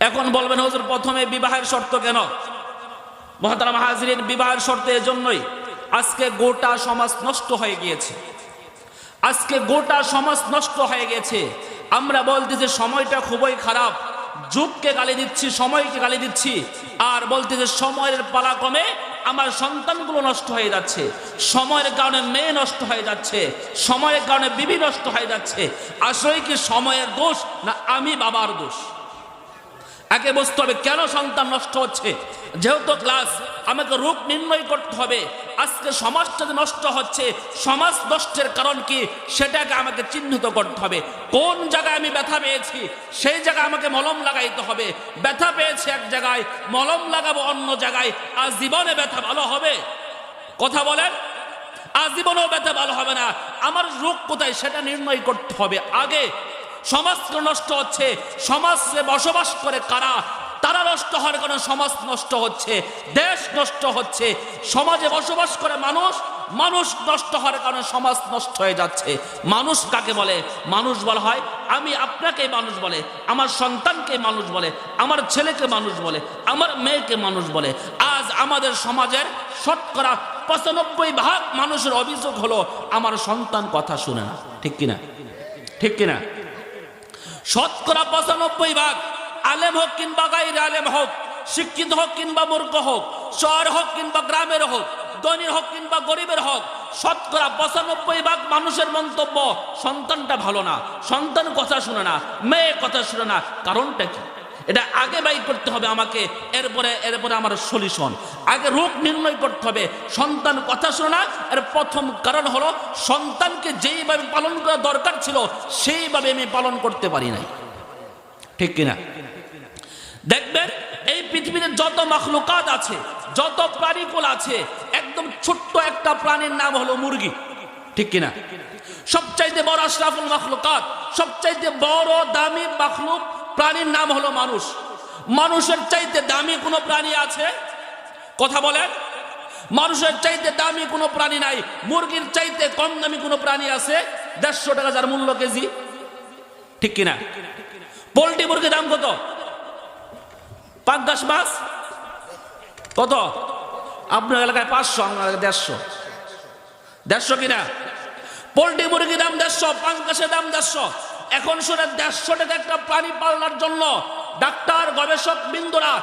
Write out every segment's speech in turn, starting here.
এখন বলবেন, হুজুর, প্রথমে বিবাহের শর্ত কেন? মহাতারা মাহাজিরিন, বিবাহের শর্ত এজন্যই আজকে গোটা সমাজ নষ্ট হয়ে গিয়েছে। আজকে গোটা সমাজ নষ্ট হয়ে গেছে। আমরা বলতেছি সময়টা খুবই খারাপ। যুগকে গালি দিচ্ছি, সময়কে গালি দিচ্ছি। আর বলতেছি সময়ের পালা কমে আমার সন্তানগুলো নষ্ট হয়ে যাচ্ছে। সময়ের কারণে মেয়ে নষ্ট হয়ে যাচ্ছে। সময়ের কারণে বিবি নষ্ট হয়ে যাচ্ছে। আসলে কি সময়ের দোষ না আমি বাবার দোষ? আগে বুঝতে হবে কেন সন্তান নষ্ট হচ্ছে। যেহেতু ক্লাস আমাকে রূপ নির্ণয় করতে হবে। আজকে সমাজটা যে নষ্ট হচ্ছে, সমাজ নষ্টের কারণ কি সেটাকে আমাকে চিহ্নিত করতে হবে। কোন জায়গায় আমি ব্যথা পেয়েছি, সেই জায়গায় আমাকে মলম লাগাইতে হবে। ব্যথা পেয়েছি এক জায়গায়, মলম লাগাবো অন্য জায়গায়। আর জীবনে ব্যথা ভালো হবে। কথা বলেন? আজীবনেও ব্যথা ভালো হবে না। আমার রোগ কোথায় সেটা নির্ণয় করতে হবে। আগে সমাজ নষ্ট হচ্ছে, সমাজে বসবাস করে কারা? তারা নষ্ট হওয়ার কারণে সমাজ নষ্ট হচ্ছে, দেশ নষ্ট হচ্ছে, সমাজে বসবাস করে মানুষ মানুষ নষ্ট হওয়ার কারণে সমাজ নষ্ট হয়ে যাচ্ছে। মানুষ কাকে বলে? মানুষ বলা হয়, আমি আপনাকে মানুষ বলে, আমার সন্তানকে মানুষ বলে, আমার ছেলেকে মানুষ বলে, আমার মেয়েকে মানুষ বলে। আজ আমাদের সমাজের শতকরা পঁচানব্বই ভাগ মানুষের অভিযোগ হলো, আমার সন্তান কথা শুনে না। ঠিক কিনা? ঠিক কিনা? শতকরা পঁচানব্বই ভাগ আলেম হোক কিংবা গাইর আলেম হোক, শিক্ষিত হোক কিংবা মূর্খ হোক, শহর হোক কিংবা গ্রামের হোক, ধনীর হোক কিংবা গরিবের হোক, শতকরা পঁচানব্বই ভাগ মানুষের মন্তব্য সন্তানটা ভালো না, সন্তান কথা শুনে না, মেয়ে কথা শুনে না, কারণটা কি? এটা আগে বাই করতে হবে আমাকে, এরপরে এরপরে আমার সলিউশন। আগে রোগ নির্ণয় করতে হবে। সন্তান কথা শোনে না, এর প্রথম কারণ হলো সন্তানকে যেইভাবে পালন করা দরকার ছিল, সেইভাবে আমি পালন করতে পারি নাই। ঠিক কিনা? দেখবেন, এই পৃথিবীতে যত মখলুকাত আছে, যত প্রাণীকুল আছে, একদম ছোট্ট একটা প্রাণীর নাম হলো মুরগি। ঠিক কিনা? সবচাইতে বড় আশরাফুল মখলুকাত, সবচাইতে বড় দামি মখলুক প্রাণীর নাম হলো মানুষ। মানুষের চাইতে দামি কোনো প্রাণী আছে? কথা বলেন মানুষের চাইতে দামি কোনো প্রাণী নাই। মুরগির চাইতে কম দামি কোনো প্রাণী আছে? দেড়শো টাকা যার মূল্য কেজি। ঠিক কিনা? পোলট্রি মুরগির দাম কত? পাঙ্কাশ মাছ কত? আপনার এলাকায় পাঁচশো, আমার এলাকায় দেড়শো। দেড়শো কিনা? পোলট্রি মুরগির দাম দেড়শো পাঙ্কাশের দাম দেড়শো। এখন শুনে দেড়শো টাকা একটা প্রাণী পালনার জন্য ডাক্তার, গবেষক বিন্দুরা,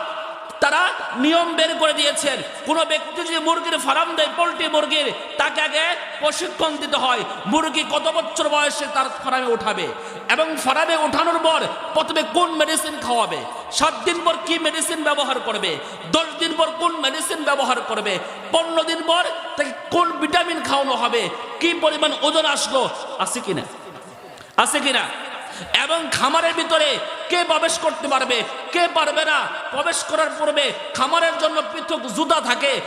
তারা নিয়ম বের করে দিয়েছেন। কোন ব্যক্তি যদি মুরগির ফার্ম দেয়, পোলট্রি মুরগির, তাকে আগে প্রশিক্ষণ দিতে হয়। মুরগি কত বছর বয়সে তার ফার্মে উঠাবে এবং ফার্মে ওঠানোর পর প্রথমে কোন মেডিসিন খাওয়াবে? সাত দিন পর কি মেডিসিন ব্যবহার করবে? দশ দিন পর কোন মেডিসিন ব্যবহার করবে? পনেরো দিন পর তাকে কোন ভিটামিন খাওয়ানো হবে? কি পরিমাণ ওজন আসলো? আছে কিনা আছে কিনা? এবং খামারের ভিতরে কে প্রবেশ করতে পারবে, কে পারবে না? প্রবেশ করার পূর্বে খামারের জন্য পৃথক জুতা থাকে।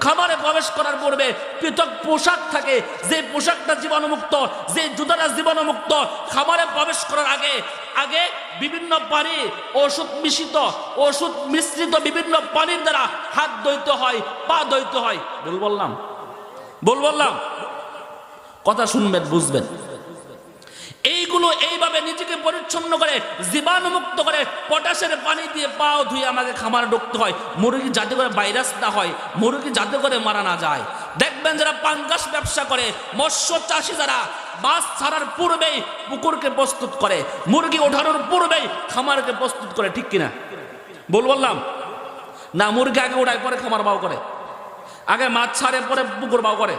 খামারে প্রবেশ করার পূর্বে পৃথক পোশাক থাকে। যে পোশাকটা জীবাণুমুক্ত, যে জুতাটা জীবাণুমুক্ত, খামারে প্রবেশ করার আগে আগে বিভিন্ন পানি, ওষুধ মিশ্রিত ওষুধ মিশ্রিত বিভিন্ন পানির দ্বারা হাত ধইতে হয়, পা ধইতে হয়। বল বললাম? বল বললাম? কথা শুনবেন, বুঝবেন। এইগুলো এইভাবে নিজেকে পরিচ্ছন্ন করে, জীবাণুমুক্ত করে পটাশের পানি দিয়ে পাও ধুয়ে আমাকে খামারে ঢুকতে হয়। মুরগি যাতে করে ভাইরাস না হয়, মুরগি যাতে করে মারা না যায়। দেখবেন যারা পাঙ্গাস ব্যবসা করে, মৎস্য চাষি যারা, মাছ ছাড়ার পূর্বেই পুকুরকে প্রস্তুত করে, মুরগি ওঠানোর পূর্বেই খামারকে প্রস্তুত করে, ঠিক কিনা? বল বললাম? না, মুরগি আগে ওঠায় পরে খামার বাও করে। আগে মাছ ছাড়ে, পরে পুকুর বাও করে।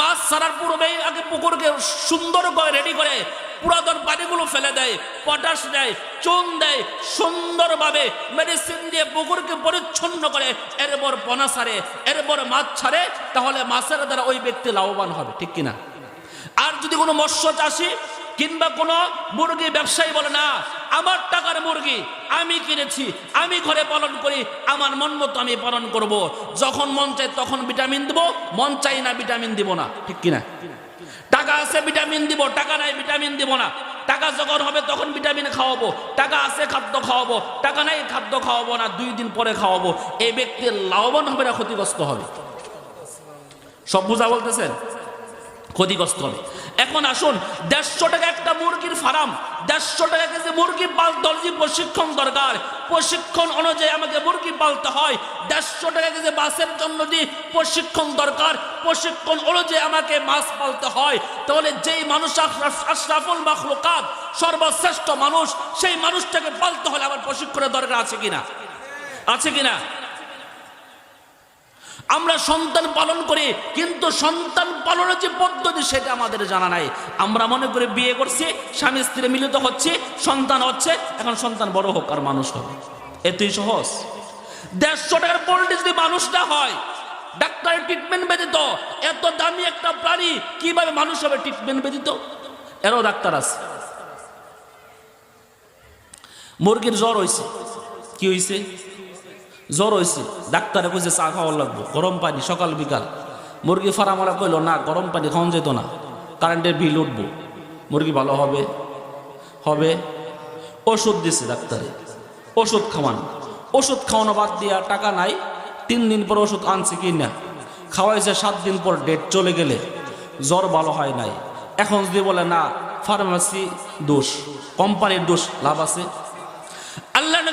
মাছ ছাড়ার পূর্বেই আগে পুকুরকে সুন্দর করে রেডি করে পুরাতন পানিগুলো ফেলে দেয় পটাশ দেয়, চুন দেয়, সুন্দরভাবে মেডিসিন দিয়ে পুকুরকে পরিচ্ছন্ন করে, এরপর পনা ছাড়ে, এরপর মাছ ছাড়ে, তাহলে মাছের দ্বারা ওই ব্যক্তি লাভবান হবে, ঠিক কিনা? আর যদি কোনো মৎস্য চাষি কিংবা কোনো মুরগি ব্যবসায়ী বলে, না, আমার টাকার মুরগি আমি কিনেছি, আমি ঘরে পালন করি, আমার মন মতো আমি পালন করব। যখন মন চাই তখন ভিটামিন দিব, মন চাই না ভিটামিন দিব না। ঠিক কিনা? টাকা আছে ভিটামিন দিব, টাকা নাই ভিটামিন দিব না। টাকা যখন হবে তখন ভিটামিন খাওয়াবো, টাকা আছে খাদ্য খাওয়াবো, টাকা নাই খাদ্য খাওয়াবো না, দুই দিন পরে খাওয়াবো। এই ব্যক্তির লাভবান হবে না ক্ষতিগ্রস্ত হবে। সব বুঝা বলতেছেন? ক্ষতিগ্রস্ত হবে। এখন আসুন, দেড়শো টাকা একটা মুরগির ফার্ম, দেড়শো টাকা কেজি মুরগি হলে যে প্রশিক্ষণ দরকার। প্রশিক্ষণ অনুযায়ী আমাকে মুরগি পালতে হয়, দেড়শো টাকা কেজি মাছের জন্য যে প্রশিক্ষণ দরকার। প্রশিক্ষণ অনুযায়ী আমাকে মাছ পালতে হয়। তাহলে যেই মানুষ আশরাফ- আশরাফুল মাখলুকাত, সর্বশ্রেষ্ঠ মানুষ, সেই মানুষটাকে পালতে হলে আমার প্রশিক্ষণের দরকার আছে কিনা? আছে কিনা? আমরা সন্তান পালন করি, কিন্তু সন্তান পালনের যে পদ্ধতি সেটা আমাদের জানা নাই। আমরা মনে করি বিয়ে করছি, স্বামী স্ত্রী মিলিত হচ্ছে, সন্তান হচ্ছে, এখন সন্তান বড় হোক আর মানুষ হবে এতই সহজ। দেড়শো টাকার পোল্ট্রি যদি মানুষটা হয়, ডাক্তারের ট্রিটমেন্ট ব্যতীত, এত দামি একটা প্রাণী কীভাবে মানুষ হবে ট্রিটমেন্ট ব্যতীত? এরও ডাক্তার আছে। মুরগির জ্বর হয়েছে কি হয়েছে জ্বর হয়েছে ডাক্তারে কইছে চা খাওয়ার লাগবো, গরম পানি, সকাল, বিকাল। মুরগি ফার্মারা কইলো, না, গরম পানি খাওয়ান যেত না, কারেন্টের বিল উঠবো, মুরগি ভালো হবে হবে। ওষুধ দিছে ডাক্তারে, ওষুধ খাওয়ান। ওষুধ খাওয়ানো বাদ দিয়া টাকা নাই, তিন দিন পর ওষুধ আনছে কি না? খাওয়াইছে সাত দিন পর ডেট চলে গেলে, জ্বর ভালো হয় নাই। এখন যদি বলে, না, ফার্মাসি দোষ, কোম্পানির দোষ, লাভ আছে।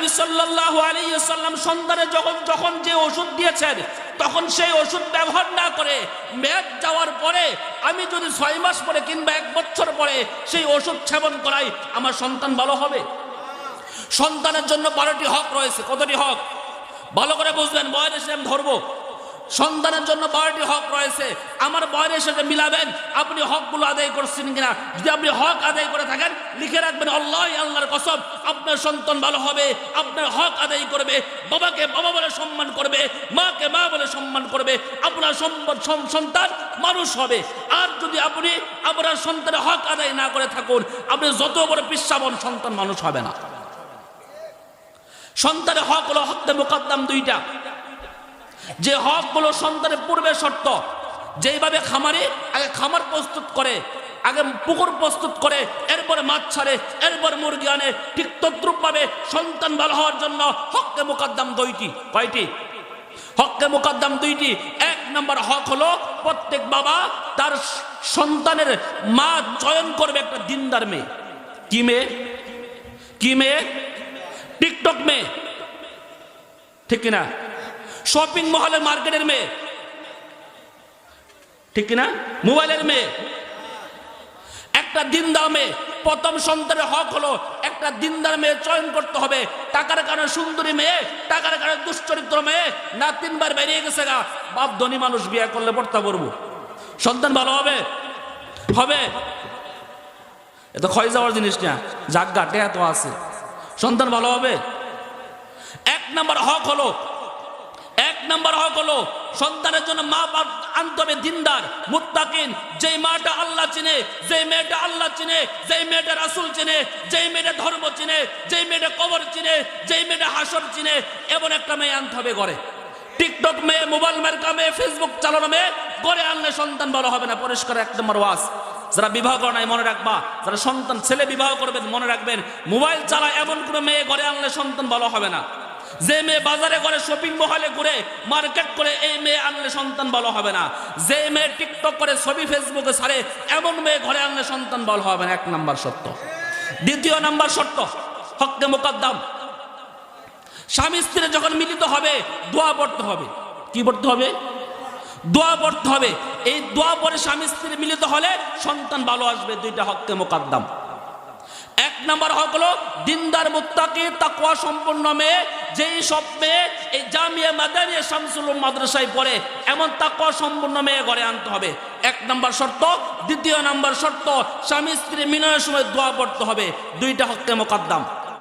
নবী সাল্লাল্লাহু আলাইহি সাল্লাম সন্তানের যখন যখন যে ওষুধ দিয়েছেন, তখন সেই ওষুধ ব্যবহার না করে মেদ যাওয়ার পরে আমি যদি ছয় মাস পরে কিংবা এক বছর পরে সেই ওষুধ সেবন করাই, আমার সন্তান ভালো হবে? সন্তানের জন্য বারোটি হক রয়েছে। কতটি হক? ভালো করে বুঝবেন, বয়স ধরবো। সন্তানের জন্য বারোটি হক রয়েছে। আমার বয়সের সাথে মিলাবেন, আপনি হকগুলো আদায় করছেন কিনা? যদি আপনি হক আদায় করে থাকেন, লিখে রাখবেন আল্লাহ আল্লাহর কসম, আপনার সন্তান ভালো হবে, আপনার হক আদায় করবে, বাবাকে বাবা বলে সম্মান করবে, মাকে মা বলে সম্মান করবে, আপনার সন্তান মানুষ হবে। আর যদি আপনি আপনার সন্তানের হক আদায় না করে থাকুন, আপনি যত বড় পিসাবন সন্তান মানুষ হবে না। সন্তানের হক হলো হকতে মোকদ্দম দুইটা। যে হক হলো সন্তানের পূর্বে শর্ত। যেইভাবে খামারে আগে খামার প্রস্তুত করে, আগে পুকুর প্রস্তুত করে, এরপরে মাছ ছাড়ে, এরপর মুরগি আনে, ঠিক তদ্রুপভাবে সন্তান ভালো হওয়ার জন্য হককে মোকদ্দম দুইটি। কয়টি? হককে মোকদ্দম দুইটি। এক নম্বর হক হলো প্রত্যেক বাবা তার সন্তানের মা চয়ন করবে একটা দিনদার মেয়ে। কি মেয়ে? কি মেয়ে? টিকটক মেয়ে। ঠিক কিনা? শপিং মহলের মার্কেটের মেয়ে। ঠিক কিনা? মোবাইলের মেয়ে। একটা দিনদার মেয়ে। প্রথম সন্তানের হক হলো একটা দিনদার মেয়ে চয়ন করতে হবে। টাকার কারণে সুন্দরী মেয়ে, টাকার কারণে দুশ্চরিত্র মেয়ে। না, তিনবার বেরিয়ে গেছে গা। বাপ ধনী মানুষ বিয়ে করলে পড়তা করব সন্তান ভালো হবে? হবে। এত ক্ষয় যাওয়ার জিনিস না। জাগা, টেয়া তো আছে। সন্তান ভালো হবে? এক নম্বর হক হলো এক নম্বর হক হলো সন্তানের জন্য মা বাপ আনতে হবে দিনদার, মুত্তাকিন। যেই মাটা আল্লাহ চিনে, যেই মেয়েটা আল্লাহ চিনে, যেই মেয়েটা রাসুল চিনে, যেই মেয়েটা ধর্ম চিনে, যেই মেয়েটা কবর চিনে, যেই মেয়েটা হাসর চিনে, এমন একটা মেয়ে আনতে হবে ঘরে। টিকটক মেয়ে, মোবাইল মার্কা মেয়ে, ফেসবুক চালানো মেয়ে গড়ে আনলে সন্তান ভালো হবে না, পরিষ্কার এক নম্বর ওয়াজ। যারা বিবাহ করে নাই, মনে রাখবা, যারা সন্তান ছেলে বিবাহ করবেন, মনে রাখবেন, মোবাইল চালায় এমন কোনো মেয়ে ঘরে আনলে সন্তান ভালো হবে না। যে মেয়ে বাজারে করে শপিং মহলে ঘুরে মার্কেট করে, এই মেয়ে আনলে সন্তান ভালো হবে না। যে মেয়ে টিকটক করে, ছবি ফেসবুকে ছাড়ে, এমন মেয়ে ঘরে আনলে সন্তান ভালো হবে না। এক নাম্বার সত্য। দ্বিতীয় নাম্বার সত্য, হককে মোকদ্দম। স্বামী স্ত্রী যখন মিলিত হবে, দোয়া পড়তে হবে। কি পড়তে হবে? দোয়া পড়তে হবে। এই দোয়া পরে স্বামী স্ত্রী মিলিত হলে সন্তান ভালো আসবে। দুইটা হককে মোকদ্দম। এক নম্বর হক হলো দিনদার মুত্তাকি তাকুয়া সম্পন্ন মেয়ে, যেই সব মেয়ে এই জামিয়া মাদানিয়া শামসুল মাদ্রাসায় পড়ে, এমন তাকুয়া সম্পন্ন মেয়ে ঘরে আনতে হবে। এক নম্বর শর্ত, দ্বিতীয় নম্বর শর্ত, স্বামী স্ত্রী মিলনের সময় দোয়া পড়তে হবে। দুইটা হককে মোকদ্দম।